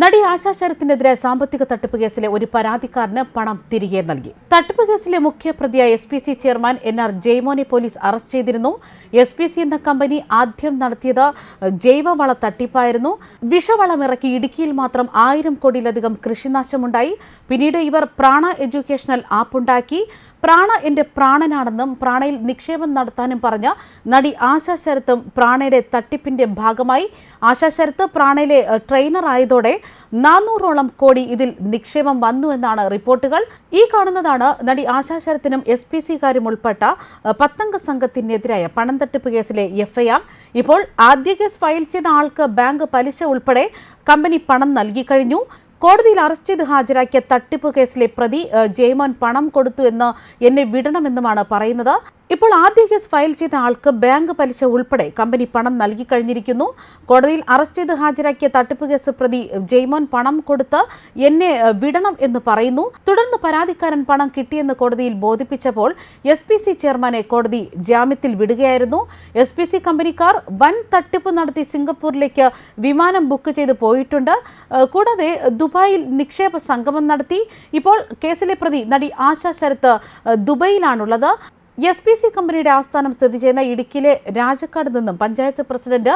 നടി ആശാ ശരത്തിനെതിരെ സാമ്പത്തിക തട്ടിപ്പ് കേസിലെ ഒരു പരാതിക്കാരന് പണം തിരികെ നൽകി. തട്ടിപ്പ് കേസിലെ മുഖ്യപ്രതിയായ S P C chairman N R ജയ്മോനെ police arrest ചെയ്തിരുന്നു. എസ് പി സി എന്ന കമ്പനി ആദ്യം നടത്തിയത് ജൈവവള തട്ടിപ്പായിരുന്നു. വിഷവളം ഇറക്കി ഇടുക്കിയിൽ മാത്രം ആയിരം കോടിയിലധികം കൃഷിനാശമുണ്ടായി. പിന്നീട് ഇവർ പ്രാണ എഡ്യൂക്കേഷണൽ ആപ്പ് ഉണ്ടാക്കി പ്രാണ എന്റെ പ്രാണനാണെന്നും പ്രാണയിൽ നിക്ഷേപം നടത്താനും പറഞ്ഞ നടി ആശാ ശരത്തും പ്രാണയുടെ തട്ടിപ്പിന്റെ ഭാഗമായി. ആശാ ശരത്ത് പ്രാണയിലെ ട്രെയിനർ ആയതോടെ നാനൂറോളം കോടി ഇതിൽ നിക്ഷേപം വന്നു എന്നാണ് റിപ്പോർട്ടുകൾ. ഈ കാണുന്നതാണ് നടി ആശാ ശരത്തിനും എസ് പി സിക്കാരും ഉൾപ്പെട്ട പത്തംഗ സംഘത്തിനെതിരായ പണം തട്ടിപ്പ് കേസിലെ എഫ്ഐആർ. ഇപ്പോൾ ആദ്യ കേസ് ഫയൽ ചെയ്ത ആൾക്ക് ബാങ്ക് പലിശ ഉൾപ്പെടെ കമ്പനി പണം നൽകി കഴിഞ്ഞു. കോടതിയിൽ അറസ്റ്റ് ചെയ്ത് ഹാജരാക്കിയ തട്ടിപ്പ് കേസിലെ പ്രതി ജയമോൻ പണം കൊടുത്തു എന്ന് എന്നെ വിടണമെന്നുമാണ് പറയുന്നത്. ഇപ്പോൾ ആദ്യ കേസ് ഫയൽ ചെയ്ത ആൾക്ക് ബാങ്ക് പലിശ ഉൾപ്പെടെ കമ്പനി പണം നൽകി കഴിഞ്ഞിരിക്കുന്നു. കോടതിയിൽ അറസ്റ്റ് ചെയ്ത് ഹാജരാക്കിയ തട്ടിപ്പ് കേസ് പ്രതി ജയ്മോൻ പണം കൊടുത്ത് എന്നെ വിടണം എന്ന് പറയുന്നു. തുടർന്ന് പരാതിക്കാരൻ പണം കിട്ടിയെന്ന് കോടതിയിൽ ബോധിപ്പിച്ചപ്പോൾ എസ് പി സി ചെയർമാനെ കോടതി ജാമ്യത്തിൽ വിടുകയായിരുന്നു. എസ് പി സി കമ്പനിക്കാർ വൻ തട്ടിപ്പ് നടത്തി സിംഗപ്പൂരിലേക്ക് വിമാനം ബുക്ക് ചെയ്ത് പോയിട്ടുണ്ട്. കൂടാതെ ദുബായിൽ നിക്ഷേപ സംഗമം നടത്തി. ഇപ്പോൾ കേസിലെ പ്രതി നടി ആശാ ശരത്ത് ദുബായിലാണുള്ളത്. എസ് പി സി കമ്പനിയുടെ ആസ്ഥാനം സ്ഥിതി ചെയ്യുന്ന ഇടുക്കിയിലെ രാജക്കാട് നിന്നും പഞ്ചായത്ത് പ്രസിഡന്റ്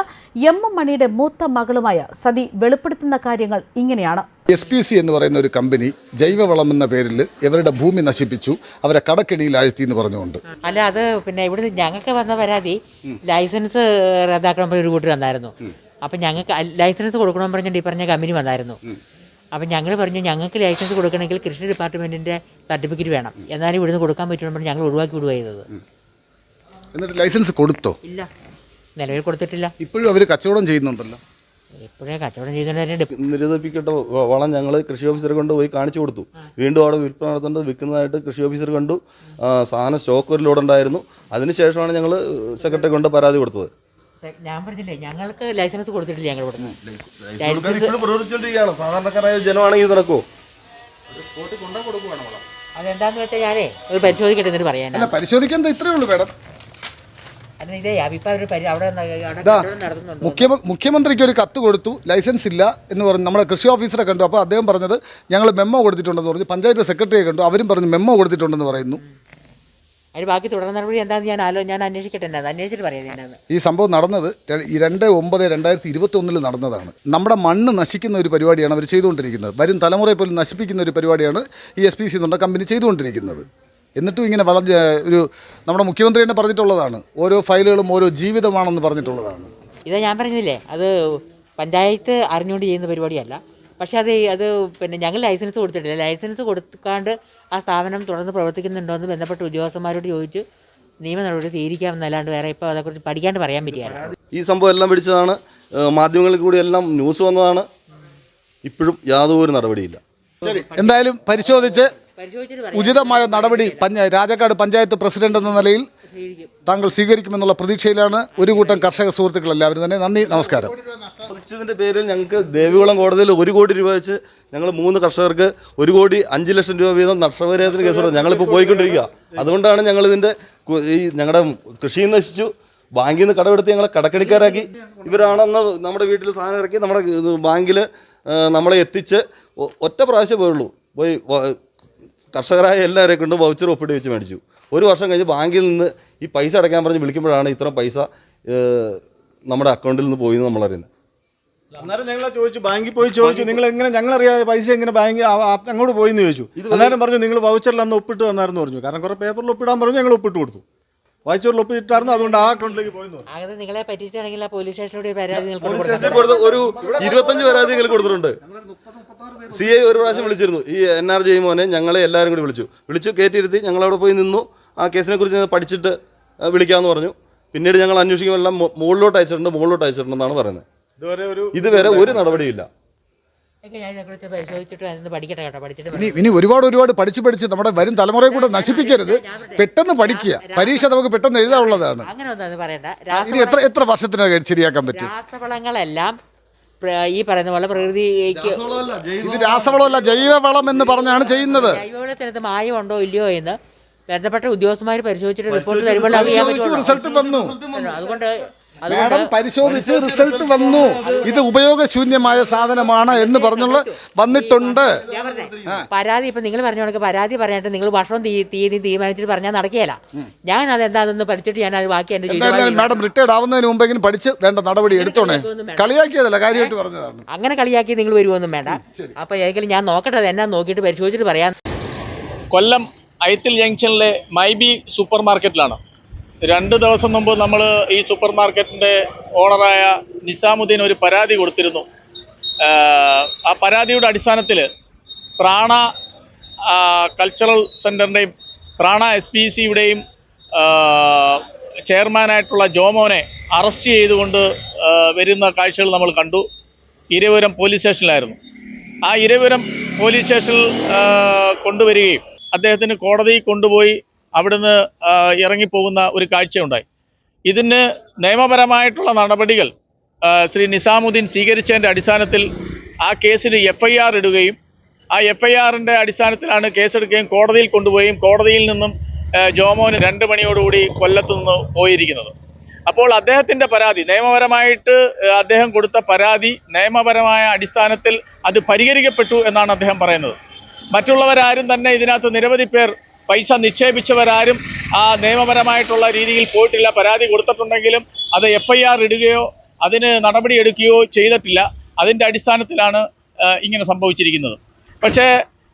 എം എം മണിയുടെ മൂത്ത മകളുമായ സതി വെളിപ്പെടുത്തുന്ന കാര്യങ്ങൾ ഇങ്ങനെയാണ്. എസ് പി സി എന്ന് പറയുന്ന ഒരു കമ്പനി ജൈവവളം എന്ന പേരിൽ ഇവരുടെ ഭൂമി നശിപ്പിച്ചു അവരെ കടക്കെണിയിൽ ആഴ്ത്തി എന്ന് പറഞ്ഞുകൊണ്ട്. അല്ല അത് പിന്നെ ഇവിടുന്ന് ഞങ്ങൾക്ക് വന്ന പരാതി ലൈസൻസ് റദ്ദാക്കണം ഒരു കൂട്ടർ വന്നായിരുന്നു. അപ്പം ഞങ്ങൾക്ക് ലൈസൻസ് കൊടുക്കണം പറഞ്ഞിട്ട് ഈ പറഞ്ഞ കമ്പനി വന്നായിരുന്നു. അപ്പം ഞങ്ങൾ പറഞ്ഞു ഞങ്ങൾക്ക് ലൈസൻസ് കൊടുക്കണമെങ്കിൽ കൃഷി ഡിപ്പാർട്ട്മെന്റിന്റെ സർട്ടിഫിക്കറ്റ് വേണം. എന്നാലും ഇവിടുന്ന് കൊടുക്കാൻ പറ്റുമെന്ന് പറഞ്ഞ് ഞങ്ങൾ ഒഴിവാക്കി വിടുക ചെയ്തത്. എന്നിട്ട് ലൈസൻസ് കൊടുത്തോ? ഇല്ല. നിലവിൽ കൊടുത്തിട്ടില്ല. ഇപ്പോഴും അവർ കച്ചവടം ചെയ്യുന്നുണ്ടല്ലോ. ഇപ്പോഴേ കച്ചവടം ചെയ്തതിന്റെ നിരോധിപ്പിക്കേണ്ട വ- വളം ഞങ്ങൾ കൃഷി ഓഫീസർ കൊണ്ട് പോയി കാണിച്ചു കൊടുത്തു. വീണ്ടും അവിടെ വിൽപ്പന നടത്തേണ്ടത് വിൽക്കുന്നതായിട്ട് കൃഷി ഓഫീസർ കണ്ടു. സാധനം സ്റ്റോക്ക് ഒരു ലോഡ് ഉണ്ടായിരുന്നു അതിനുശേഷമാണ് ഞങ്ങൾ സെക്രട്ടറി കൊണ്ട് പരാതി കൊടുത്തത്. ഞാൻ പറഞ്ഞില്ലേ ഞങ്ങൾക്ക് ലൈസൻസ് കൊടുത്തിട്ടില്ല ഞങ്ങൾ ഇവിടുന്ന്. ലൈസൻസ് പ്രവർത്തിച്ചുകൊണ്ടിരിക്കുകയാണ് സാധാരണക്കാരായ ജനമാണെങ്കിൽ നടക്കുമോ അതെന്താന്ന് വെച്ചാൽ ഞാനേ ഒരു പരിശോധിക്കട്ടെ എന്നിട്ട് പറയാനാ അല്ല പരിശോധിക്കാൻ ഇത്രേ ഉള്ളൂ മാഡം. ഇതേ അഭിപ്രായ ഒരു പരി അവിടെ നടത്തുന്നുണ്ട്? മുഖ്യമന്ത്രിക്ക് ഒരു കത്ത് കൊടുത്തു ലൈസൻസ് ഇല്ല എന്ന് പറഞ്ഞു. നമ്മുടെ കൃഷി ഓഫീസറെ കണ്ടു. അപ്പോൾ അദ്ദേഹം പറഞ്ഞത് ഞങ്ങൾ മെമ്മോ കൊടുത്തിട്ടുണ്ടെന്ന് പറഞ്ഞു. പഞ്ചായത്ത് സെക്രട്ടറിയെ കണ്ടു. അവരും പറഞ്ഞു മെമ്മോ കൊടുത്തിട്ടുണ്ടെന്ന് പറയുന്നു. അതിന് ബാക്കി തുടർ നടപടി എന്താണെന്ന് ഞാൻ ആലോ ഞാൻ അന്വേഷിക്കട്ടെ എന്നാ അന്വേഷിച്ചിട്ട് പറയാം ഞാനത് ഈ സംഭവം നടന്നത് രണ്ട് ഒമ്പത് രണ്ടായിരത്തി ഇരുപത്തി ഒന്നിൽ നടന്നതാണ്. നമ്മുടെ മണ്ണ് നശിക്കുന്ന ഒരു പരിപാടിയാണ് അവർ ചെയ്തുകൊണ്ടിരിക്കുന്നത്. വരും തലമുറയെ പോലും നശിപ്പിക്കുന്ന ഒരു പരിപാടിയാണ് ഈ എസ് പി സി എന്നുള്ള കമ്പനി ചെയ്തുകൊണ്ടിരിക്കുന്നത്. എന്നിട്ടും ഇങ്ങനെ വളരെ ഒരു നമ്മുടെ മുഖ്യമന്ത്രി തന്നെ പറഞ്ഞിട്ടുള്ളതാണ്. ഓരോ ഫയലുകളും ഓരോ ജീവിതമാണെന്ന് പറഞ്ഞിട്ടുള്ളതാണ്. ഇതാ ഞാൻ പറഞ്ഞില്ലേ? അത് പഞ്ചായത്ത് അറിഞ്ഞുകൊണ്ട് ചെയ്യുന്ന പരിപാടിയല്ല. പക്ഷേ അത് അത് പിന്നെ ഞങ്ങൾ ലൈസൻസ് കൊടുത്തിട്ടില്ല. ലൈസൻസ് കൊടുക്കാണ്ട് ആ സ്ഥാപനം തുടർന്ന് പ്രവർത്തിക്കുന്നുണ്ടോ എന്ന് ബന്ധപ്പെട്ട ഉദ്യോഗസ്ഥന്മാരോട് ചോദിച്ച് നിയമ നടപടി സ്വീകരിക്കാമെന്നല്ലാണ്ട് വേറെ ഇപ്പോൾ അതേക്കുറിച്ച് പഠിക്കാണ്ട് പറയാൻ പറ്റില്ല ഈ സംഭവം എല്ലാം പിടിച്ചതാണ്. മാധ്യമങ്ങളിൽ കൂടി എല്ലാം ന്യൂസ് വന്നതാണ്. ഇപ്പോഴും യാതൊരു നടപടിയില്ല. ശരി എന്തായാലും പരിശോധിച്ച് ഉചിതമായ നടപടി രാജാക്കാട് പഞ്ചായത്ത് പ്രസിഡന്റ് എന്ന നിലയിൽ താങ്കൾ സ്വീകരിക്കുമെന്നുള്ള പ്രതീക്ഷയിലാണ് ഒരു കൂട്ടം കർഷക സുഹൃത്തുക്കൾ എല്ലാവരും തന്നെ. നന്ദി നമസ്കാരം. ബാധിച്ചതിന്റെ പേരിൽ ഞങ്ങൾക്ക് ദേവികുളം കോടതിയിൽ ഒരു കോടി രൂപ വെച്ച് ഞങ്ങൾ മൂന്ന് കർഷകർക്ക് ഒരു കോടി അഞ്ച് ലക്ഷം രൂപ വീതം നഷ്ടപരിഹാരത്തിന് കേസ് കൊടുത്തു. ഞങ്ങളിപ്പോൾ പോയിക്കൊണ്ടിരിക്കുക. അതുകൊണ്ടാണ് ഞങ്ങൾ ഇതിന്റെ ഈ ഞങ്ങളുടെ കൃഷി നശിച്ചു. ബാങ്കിൽ നിന്ന് കടമെടുത്ത് ഞങ്ങളെ കടക്കണിക്കാരാക്കി. ഇവരാണെന്ന് നമ്മുടെ വീട്ടിൽ സാധനം ഇറക്കി നമ്മുടെ ബാങ്കിൽ നമ്മളെ എത്തിച്ച് ഒറ്റ പ്രാവശ്യം പോയുള്ളൂ. പോയി കർഷകരായ എല്ലാവരെ കൊണ്ട് വൗച്ചർ ഒപ്പിട്ട് വെച്ച് മേടിച്ചു. ഒരു വർഷം കഴിഞ്ഞ് ബാങ്കിൽ നിന്ന് ഈ പൈസ അടയ്ക്കാൻ പറഞ്ഞ് വിളിക്കുമ്പോഴാണ് ഇത്ര പൈസ നമ്മുടെ അക്കൗണ്ടിൽ നിന്ന് പോയി എന്ന് നമ്മൾ അറിയുന്നത് അന്നേരം ഞങ്ങളെ ചോദിച്ചു ബാങ്കിൽ പോയി ചോദിച്ചു നിങ്ങൾ എങ്ങനെ ഞങ്ങൾ അറിയാതെ പൈസ എങ്ങനെ ബാങ്ക് അങ്ങോട്ട് പോയി എന്ന് ചോദിച്ചു. അന്നേരം പറഞ്ഞു നിങ്ങൾ വൗച്ചറിൽ അന്ന് ഒപ്പിട്ട് തന്നായിരുന്നു പറഞ്ഞു. കാരണം കുറെ പേപ്പറിൽ ഒപ്പിടാൻ പറഞ്ഞു ഞങ്ങൾ ഒപ്പിട്ട് കൊടുത്തു. വൗച്ചറിൽ ഒപ്പിട്ടായിരുന്നു അതുകൊണ്ട് ആ അക്കൗണ്ടിലേക്ക് പോയെന്ന് പറഞ്ഞു. നിങ്ങളെ പറ്റിച്ചാണെങ്കിൽ ആ പോലീസ് സ്റ്റേഷനിലൂടെ പരാതി പോലീസ് സ്റ്റേഷനിൽ കൊടുത്ത ഒരു ഇരുപത്തഞ്ച് പരാതി ഞങ്ങൾ കൊടുത്തിട്ടുണ്ട്. സി ഐ ഒരു പ്രാവശ്യം വിളിച്ചിരുന്നു. ഈ എൻ ആർ ജെ മോനെ ഞങ്ങളെ എല്ലാവരും കൂടി വിളിച്ചു. വിളിച്ചു കയറ്റിയിരുത്തി ഞങ്ങൾ അവിടെ പോയി നിന്നു. ആ കേസിനെ കുറിച്ച് പഠിച്ചിട്ട് വിളിക്കാമെന്ന് പറഞ്ഞു. പിന്നീട് ഞങ്ങൾ അന്വേഷിക്കുമ്പോൾ എല്ലാം മുകളിലോട്ട് അയച്ചിട്ടുണ്ട് മുകളിലോട്ട് അയച്ചിട്ടുണ്ടെന്നാണ് പറയുന്നത്. ഇതുവരെ ഒരു ഇതുവരെ ഒരു നടപടിയില്ല. ഇനി ഒരുപാട് ഒരുപാട് പഠിച്ച് പഠിച്ച് നമ്മുടെ വരും തലമുറയെ കൂടെ നശിപ്പിക്കരുത്. പെട്ടെന്ന് പഠിക്കുക. പരീക്ഷ നമുക്ക് പെട്ടെന്ന് എഴുതാനുള്ളതാണ്. അങ്ങനെ ഒന്നും പറയണ്ട. ഇനി എത്ര എത്ര വർഷത്തിനകം ശരിയാക്കാൻ പറ്റും? രാസവളങ്ങളെല്ലാം ഈ പറയുന്ന പോലെ പ്രകൃതിക്ക് ഇത് രാസവളമല്ല ജൈവവളം എന്ന് പറഞ്ഞാണ് ചെയ്യുന്നത്. ജൈവവളത്തിനകത്ത് മായമുണ്ടോ ഇല്ലയോ എന്ന് ബന്ധപ്പെട്ട ഉദ്യോഗസ്ഥന്മാർ പരിശോധിച്ചിട്ട് റിപ്പോർട്ട് തരുമ്പോൾ അറിയാൻ അതുകൊണ്ട് മാഡം പരിശോധിച്ച് റിസൾട്ട് വന്നു. ഇത് ഉപയോഗശൂന്യമായ സാധനമാണ് എന്ന് പറഞ്ഞുള്ള വന്നിട്ടുണ്ട്. പരാതി ഇപ്പൊ നിങ്ങൾ പറഞ്ഞു കണക്ക് പരാതി പറഞ്ഞിട്ട് നിങ്ങൾ വർഷം തീ- തീയതി തീരുമാനിച്ചിട്ട് പറഞ്ഞാൽ നടക്കുകയില്ല. ഞാൻ അത് എന്താണെന്ന് പഠിച്ചിട്ട് ഞാൻ അത് ബാക്കി എന്റെ മാഡം റിട്ടയർഡ് ആവുന്നതിന് മുമ്പെങ്കിലും പഠിച്ച് വേണ്ട നടപടി എടുത്തോണേ. കളിയാക്കിയതല്ല കാര്യമായിട്ട് പറഞ്ഞതാണ്. അങ്ങനെ കളിയാക്കി നിങ്ങൾ വരുമൊന്നും വേണ്ട. അപ്പൊ ഏതെങ്കിലും ഞാൻ നോക്കട്ടെ അത് എന്നാ നോക്കിയിട്ട് പരിശോധിച്ചിട്ട് പറയാം. കൊല്ലം ഐത്തിൽ ജംഗ്ഷനിലെ മൈബി സൂപ്പർ മാർക്കറ്റിലാണ് രണ്ട് ദിവസം മുമ്പ് നമ്മൾ ഈ സൂപ്പർ മാർക്കറ്റിന്റെ ഓണറായ നിസാമുദ്ദീൻ ഒരു പരാതി കൊടുത്തിരുന്നു. ആ പരാതിയുടെ അടിസ്ഥാനത്തിൽ പ്രാണ കൾച്ചറൽ സെന്ററിന്റെയും പ്രാണ എസ് പി സിയുടെയും ചെയർമാനായിട്ടുള്ള ജോമോനെ അറസ്റ്റ് ചെയ്തുകൊണ്ട് വരുന്ന കാഴ്ചകൾ നമ്മൾ കണ്ടു. ഇരവിപുരം പോലീസ് സ്റ്റേഷനിലായിരുന്നു. ആ ഇരവിപുരം പോലീസ് സ്റ്റേഷനിൽ കൊണ്ടുവരികയും അദ്ദേഹത്തിന് കോടതിയിൽ കൊണ്ടുപോയി അവിടുന്ന് ഇറങ്ങിപ്പോകുന്ന ഒരു കാഴ്ചയുണ്ടായി. ഇതിന് നിയമപരമായിട്ടുള്ള നടപടികൾ ശ്രീ നിസാമുദ്ദീൻ സ്വീകരിച്ചതിന്റെ അടിസ്ഥാനത്തിൽ ആ കേസിന് എഫ് ഐ ആർ ഇടുകയും ആ എഫ് ഐ ആറിന്റെ അടിസ്ഥാനത്തിലാണ് കേസെടുക്കുകയും കോടതിയിൽ കൊണ്ടുപോയും കോടതിയിൽ നിന്നും ജോമോന് രണ്ട് മണിയോടുകൂടി കൊല്ലത്തു നിന്ന് പോയിരിക്കുന്നത്. അപ്പോൾ അദ്ദേഹത്തിന്റെ പരാതി നിയമപരമായിട്ട് അദ്ദേഹം കൊടുത്ത പരാതി നിയമപരമായ അടിസ്ഥാനത്തിൽ അത് പരിഹരിക്കപ്പെട്ടു എന്നാണ് അദ്ദേഹം പറയുന്നത്. മറ്റുള്ളവരാരും തന്നെ ഇതിനകത്ത് നിരവധി പേർ പൈസ നിക്ഷേപിച്ചവരാരും ആ നിയമപരമായിട്ടുള്ള രീതിയിൽ പോയിട്ടില്ല. പരാതി കൊടുത്തിട്ടുണ്ടെങ്കിലും അത് എഫ് ഇടുകയോ അതിന് നടപടിയെടുക്കുകയോ ചെയ്തിട്ടില്ല. അതിന്റെ അടിസ്ഥാനത്തിലാണ് ഇങ്ങനെ സംഭവിച്ചിരിക്കുന്നത്. പക്ഷേ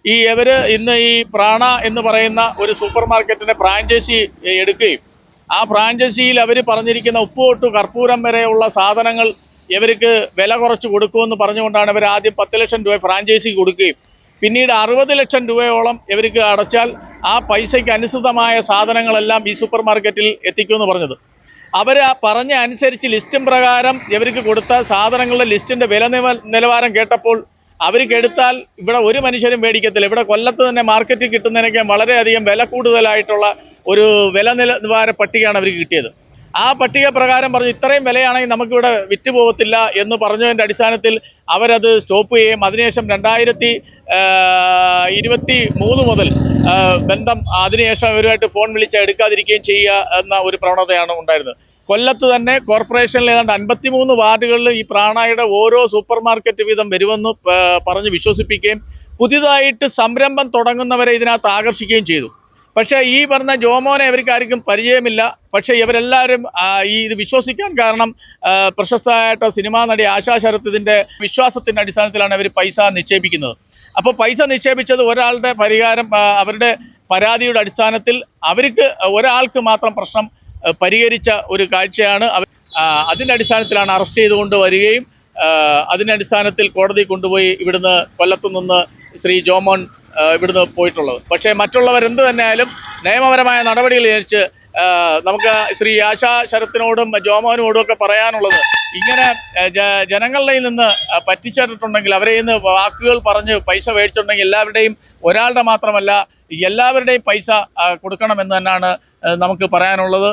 ഈ ഇവർ ഇന്ന് ഈ പ്രാണ എന്ന് പറയുന്ന ഒരു സൂപ്പർ മാർക്കറ്റിന്റെ ഫ്രാഞ്ചൈസി എടുക്കുകയും ആ ഫ്രാഞ്ചൈസിയിൽ അവർ പറഞ്ഞിരിക്കുന്ന ഉപ്പ് തൊട്ട് കർപ്പൂരം വരെയുള്ള സാധനങ്ങൾ ഇവർക്ക് വില കുറച്ച് കൊടുക്കുമെന്ന് പറഞ്ഞുകൊണ്ടാണ് ഇവർ ആദ്യം പത്ത് ലക്ഷം രൂപ ഫ്രാഞ്ചൈസി കൊടുക്കുകയും പിന്നീട് അറുപത് ലക്ഷം രൂപയോളം ഇവർക്ക് അടച്ചാൽ ആ പൈസയ്ക്ക് അനുസൃതമായ സാധനങ്ങളെല്ലാം ഈ സൂപ്പർ മാർക്കറ്റിൽ എത്തിക്കുമെന്ന് പറഞ്ഞത്. അവർ പറഞ്ഞ അനുസരിച്ച് ലിസ്റ്റും പ്രകാരം ഇവർക്ക് കൊടുത്ത സാധനങ്ങളുടെ ലിസ്റ്റിന്റെ വില നില- നിലവാരം കേട്ടപ്പോൾ അവർക്ക് എടുത്താൽ ഇവിടെ ഒരു മനുഷ്യരും മേടിക്കത്തില്ല. ഇവിടെ കൊല്ലത്ത് തന്നെ മാർക്കറ്റിൽ കിട്ടുന്നതിനൊക്കെ വളരെയധികം വില കൂടുതലായിട്ടുള്ള ഒരു വില നിലവാര പട്ടികയാണ് അവർക്ക് കിട്ടിയത്. ആ പട്ടിക പ്രകാരം പറഞ്ഞു ഇത്രയും വിലയാണെങ്കിൽ നമുക്കിവിടെ വിറ്റ് പോകത്തില്ല എന്ന് പറഞ്ഞതിന്റെ അടിസ്ഥാനത്തിൽ അവരത് സ്റ്റോപ്പ് ചെയ്യുകയും അതിനുശേഷം രണ്ടായിരത്തി ഇരുപത്തി മൂന്ന് മുതൽ ബന്ധം അതിനുശേഷം അവരുമായിട്ട് ഫോൺ വിളിച്ച് എടുക്കാതിരിക്കുകയും ചെയ്യുക എന്ന ഒരു പ്രവണതയാണ് ഉണ്ടായിരുന്നത്. കൊല്ലത്ത് തന്നെ കോർപ്പറേഷനിൽ ഏതാണ്ട് അൻപത്തിമൂന്ന് വാർഡുകളിൽ ഈ പ്രാണായുടെ ഓരോ സൂപ്പർ മാർക്കറ്റ് വീതം വരുമെന്ന് പറഞ്ഞ് വിശ്വസിപ്പിക്കുകയും പുതിയതായിട്ട് സംരംഭം തുടങ്ങുന്നവരെ ഇതിനകത്ത് ആകർഷിക്കുകയും ചെയ്തു. പക്ഷേ ഈ പറഞ്ഞ ജോമോനെ ഇവർക്കാർക്കും പരിചയമില്ല. പക്ഷേ ഇവരെല്ലാവരും ഈ ഇത് വിശ്വസിക്കാൻ കാരണം പ്രശസ്തമായിട്ട് സിനിമാ നടി ആശാ ശരത് വിശ്വാസത്തിന്റെ അടിസ്ഥാനത്തിലാണ് ഇവർ പൈസ നിക്ഷേപിക്കുന്നത്. അപ്പോൾ പൈസ നിക്ഷേപിച്ചത് ഒരാളുടെ പരിഹാരം അവരുടെ പരാതിയുടെ അടിസ്ഥാനത്തിൽ അവർക്ക് ഒരാൾക്ക് മാത്രം പ്രശ്നം പരിഹരിച്ച ഒരു കാഴ്ചയാണ് അതിന്റെ അടിസ്ഥാനത്തിലാണ് അറസ്റ്റ് ചെയ്തുകൊണ്ട് വരികയും അതിന്റെ അടിസ്ഥാനത്തിൽ കോടതി കൊണ്ടുപോയി ഇവിടുന്ന് കൊല്ലത്തു നിന്ന് ശ്രീ ജോമോൻ ഇവിടുന്ന് പോയിട്ടുള്ളത്. പക്ഷേ മറ്റുള്ളവർ എന്ത് തന്നെയായാലും നിയമപരമായ നടപടികൾ ജനിച്ച് നമുക്ക് ശ്രീ ആശാ ശരത്തിനോടും ജോമോനോടും ഒക്കെ പറയാനുള്ളത് ഇങ്ങനെ ജനങ്ങളുടെ നിന്ന് പറ്റിച്ചിട്ടുണ്ടെങ്കിൽ അവരെ നിന്ന് വാക്കുകൾ പറഞ്ഞ് പൈസ മേടിച്ചിട്ടുണ്ടെങ്കിൽ എല്ലാവരുടെയും ഒരാളുടെ മാത്രമല്ല എല്ലാവരുടെയും പൈസ കൊടുക്കണമെന്ന് തന്നെയാണ് നമുക്ക് പറയാനുള്ളത്.